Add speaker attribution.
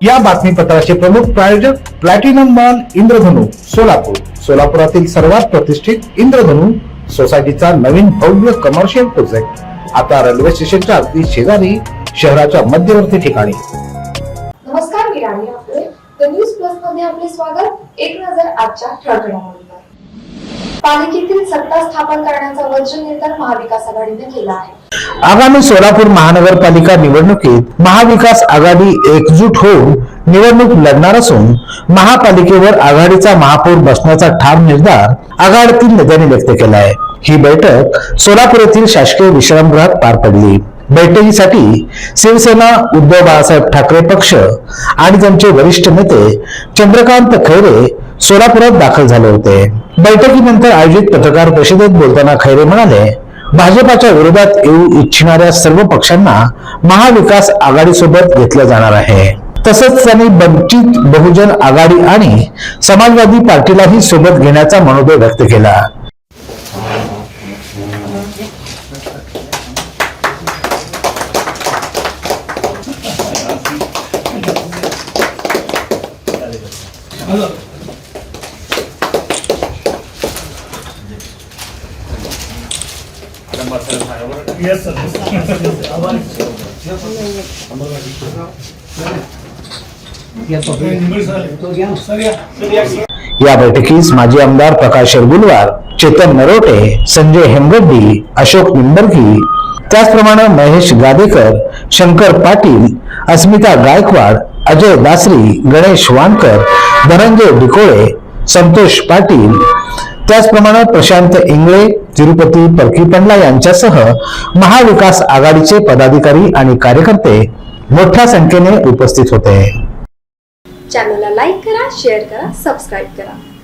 Speaker 1: या बातमीपत्राचे प्रमुख प्रायोजक प्लॅटिनम मॉल इंद्रधनु सोलापूर. सोलापुरातील सर्वात प्रतिष्ठित इंद्रधनु सोसायटीचा नवीन भव्य कमर्शियल प्रोजेक्ट आता रेल्वे स्टेशनच्या अगदी शेजारी शहराच्या मध्यवर्ती ठिकाणी.
Speaker 2: नमस्कार मी राणी आपले. द न्यूज प्लसमध्ये आपले स्वागत. एक नजर आजच्या ठळक पालिकेतील सत्ता स्थापन करण्याचा वचन निर्धार महाविकास आघाडीने केला आहे.
Speaker 1: आगामी सोलापूर महानगरपालिका निवडणुकीत महाविकास आघाडी एकजूट होऊन निवडणूक लढणार असून महापालिकेवर आघाडीचा महापौर बसण्याचा ठाम निर्धार आघाडीतील नेत्यांनी व्यक्त केला आहे ही बैठक सोलापूर येथील शासकीय विश्रामगृहात पार पडली. बैठकीसाठी शिवसेना उद्धव बाळासाहेब ठाकरे पक्ष आणि त्यांचे वरिष्ठ नेते चंद्रकांत खैरे सोलापुरात दाखल झाले होते. बैठकीनंतर आयोजित पत्रकार परिषदेत बोलताना खैरे म्हणाले भाजपाच्या विरोधात येऊ इच्छिणाऱ्या सर्व पक्षांना महाविकास आघाडीसोबत घेतलं जाणार आहे. तसंच त्यांनी वंचित बहुजन आघाडी आणि समाजवादी पार्टीलाही सोबत घेण्याचा मनोदय व्यक्त केला. या बैठकीस माजी आमदार प्रकाश शेरगुलवार चेतन नरोटे संजय हेमगड्डी अशोक निंबर्गी त्याचप्रमाणे महेश गादेकर शंकर पाटील अस्मिता गायकवाड अजय दासरी गणेश वानकर धनंजय डिकोळे संतोष पाटील त्याचप्रमाणे प्रशांत इंगळे तिरुपती परकीपंडला यांच्यासह महाविकास आघाडीचे पदाधिकारी आणि कार्यकर्ते मोठ्या संख्येने उपस्थित होते.
Speaker 2: चॅनलला लाईक करा शेअर करा सबस्क्राईब करा.